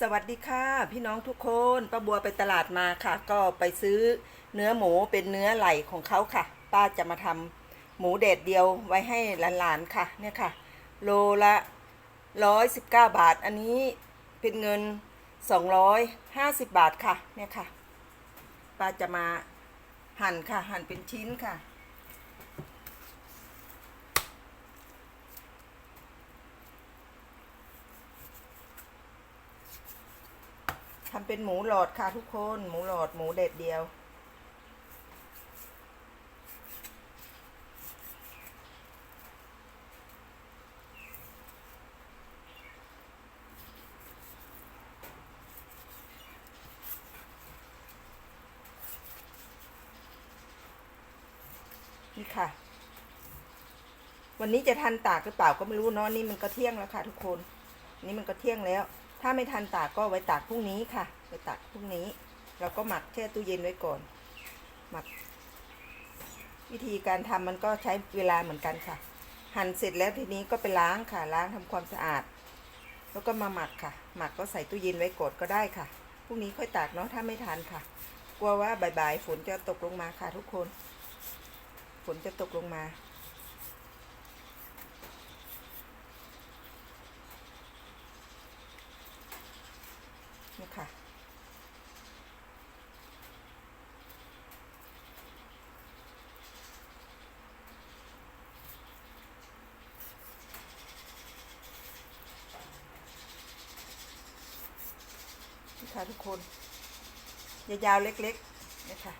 สวัสดีค่ะพี่น้องทุกคนป้าบัวไปตลาดมาค่ะ ก็ไปซื้อเนื้อหมูเป็นเนื้อไหลของเขาค่ะ ป้าจะมาทำหมูเด็ดเดียวไว้ให้หลานๆค่ะเนี่ยค่ะ โลละร้อยสิบเก้าบาท อันนี้เป็นเงินสองร้อยห้าสิบบาทค่ะเนี่ยค่ะ ป้าจะมาหั่นค่ะ หั่นเป็นชิ้นค่ะ ทำเป็นหมูหลอดค่ะทุกคน หมูหลอดหมูเด็ดเดียว นี่ค่ะ วันนี้จะทันตากหรือเปล่าก็ไม่รู้เนาะนี่มันก็เที่ยงแล้วค่ะทุกคน นี่มันก็เที่ยงแล้ว ถ้าไม่ทันตากก็ไว้ตากพรุ่งนี้ค่ะ ไว้ตากพรุ่งนี้ เราก็หมักแช่ตู้เย็นไว้ก่อน หมัก วิธีการทำมันก็ใช้เวลาเหมือนกันค่ะ หั่นเสร็จแล้วทีนี้ก็ไปล้างค่ะ ล้างทำความสะอาด แล้วก็มาหมักค่ะ หมักก็ใส่ตู้เย็นไว้กดก็ได้ค่ะ พรุ่งนี้ค่อยตากเนาะถ้าไม่ทันค่ะ กลัวว่าบ่ายๆฝนจะตกลงมาค่ะทุกคน ฝนจะตกลงมา นี่ค่ะ นี่ ค่ะทุกคน ยาวๆเล็กๆนี่ค่ะ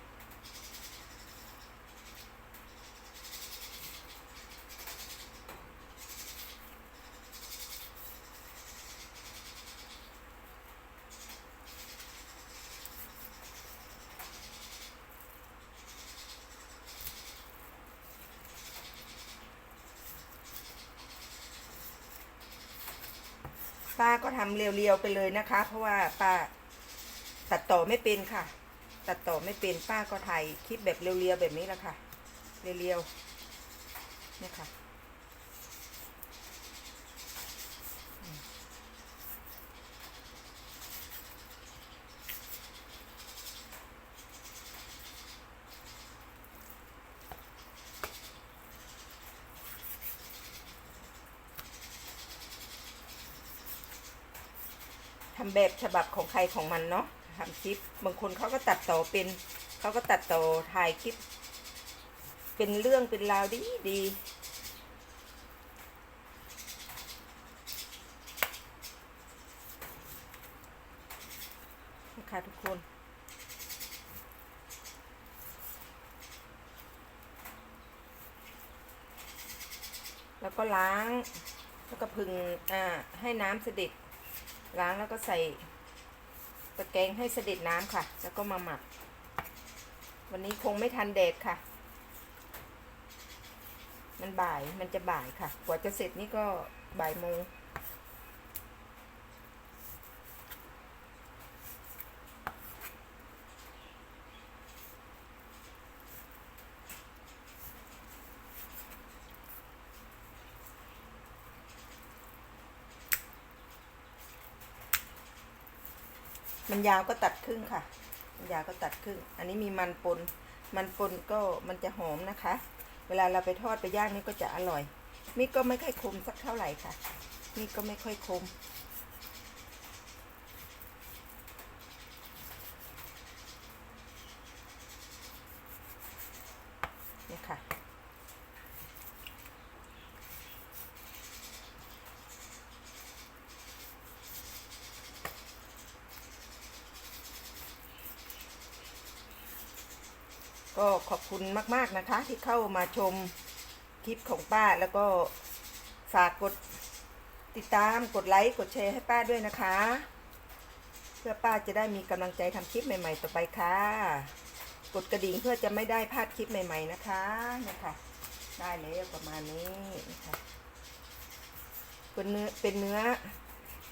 ป้าก็ทำเรียวๆไปเลยนะคะ เพราะว่าป้า ตัดต่อไม่เป็นค่ะ ตัดต่อไม่เป็นป้าก็ถ่ายคลิปแบบเรียวๆแบบนี้แหละค่ะ เรียวๆนี่ค่ะทำแบบฉบับของใครของมันเนาะ ทำคลิป บางคนเขาก็ตัดต่อเป็นเขาก็ตัดต่อถ่ายคลิป เป็นเรื่องเป็นราวดีดีนะคะทุกคนแล้วก็ล้าง แล้วก็พึงอ่าให้น้ำเสด็จ ล้างแล้วก็ใส่ ตะแกรงให้เสด็จน้ำค่ะ แล้วก็มาหมัก วันนี้คงไม่ทันแดดค่ะ มันบ่ายมันจะบ่ายค่ะ กว่าจะเสร็จนี่ก็บ่ายโมง มันยาวก็ตัดครึ่งค่ะ มันยาวก็ตัดครึ่ง อันนี้มีมันปน มันปนก็มันจะหอมนะคะ เวลาเราไปทอดไปย่างนี่ก็จะอร่อย มีดก็ไม่ค่อยคมสักเท่าไหร่ค่ะ มีดก็ไม่ค่อยคม นี่ค่ะ ก็ขอบคุณมากๆนะคะ ที่เข้ามาชมคลิปของป้าแล้วก็ฝากกดติดตามกดไลค์กดแชร์ให้ป้าด้วยนะคะ เพื่อป้าจะได้มีกำลังใจทำคลิปใหม่ ๆ ต่อไปค่ะ กดกระดิ่งเพื่อจะไม่ได้พลาดคลิปใหม่ ๆ นะคะเนี่ยค่ะได้แล้วประมาณนี้นะคะเป็นเนื้อเป็นเนื้อ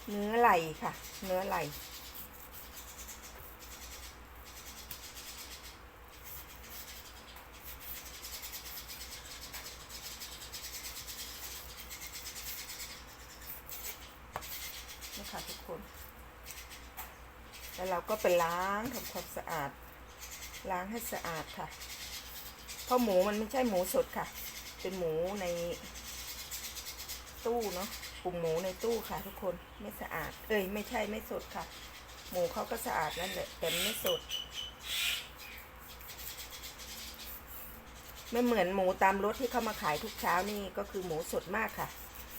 เนื้อไหลค่ะ เนื้อไหล นะ คน แล้วเราก็ไปล้างทำความสะอาด ล้างให้สะอาดค่ะ เพราะหมูมันไม่ใช่หมูสดค่ะ เป็นหมูในตู้เนาะปรุงหมูในตู้ค่ะ ทุกคนไม่สะอาด เอ้ยไม่ใช่ไม่สดค่ะ หมูเขาก็สะอาดนั่นแหละแต่ไม่สด ไม่เหมือนหมูตามรถที่เขามาขายทุกเช้านี่ก็คือหมูสดมากค่ะ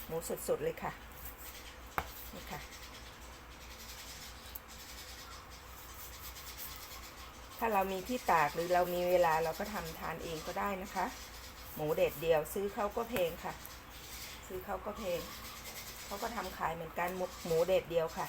หมูสดๆเลยค่ะนี่ค่ะ ถ้าเรามีที่ตากหรือเรามีเวลาเราก็ทำทานเองก็ได้นะคะ หมูเด็ดเดียวซื้อเขาก็แพงค่ะ ซื้อเขาก็แพงเขาก็ทำขายเหมือนกันหมูหมูเด็ดเดียวค่ะ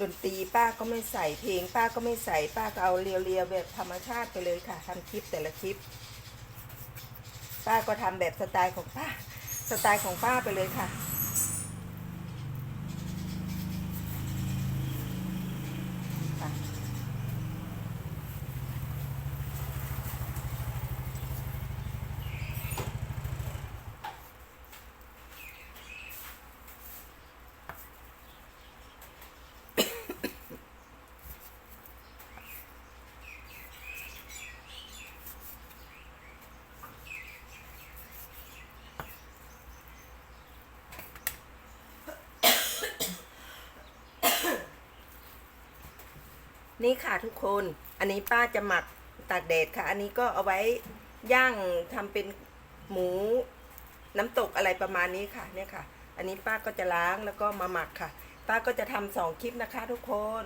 ดนตรีป้าก็ไม่ใส่เพลง ป้าก็ไม่ใส่ป้าก็เอาเรียวๆแบบธรรมชาติไปเลยค่ะทำคลิปแต่ละคลิป ป้าก็ทำแบบสไตล์ของป้า สไตล์ของป้าไปเลยค่ะค่ะ นี่ค่ะทุกคน อันนี้ป้าจะหมักตากแดดค่ะ อันนี้ก็เอาไว้ย่างทำเป็นหมูน้ำตกอะไรประมาณนี้ค่ะเนี่ยค่ะ อันนี้ป้าก็จะล้างแล้วก็มาหมักค่ะ ป้าก็จะทำสองคลิปนะคะทุกคน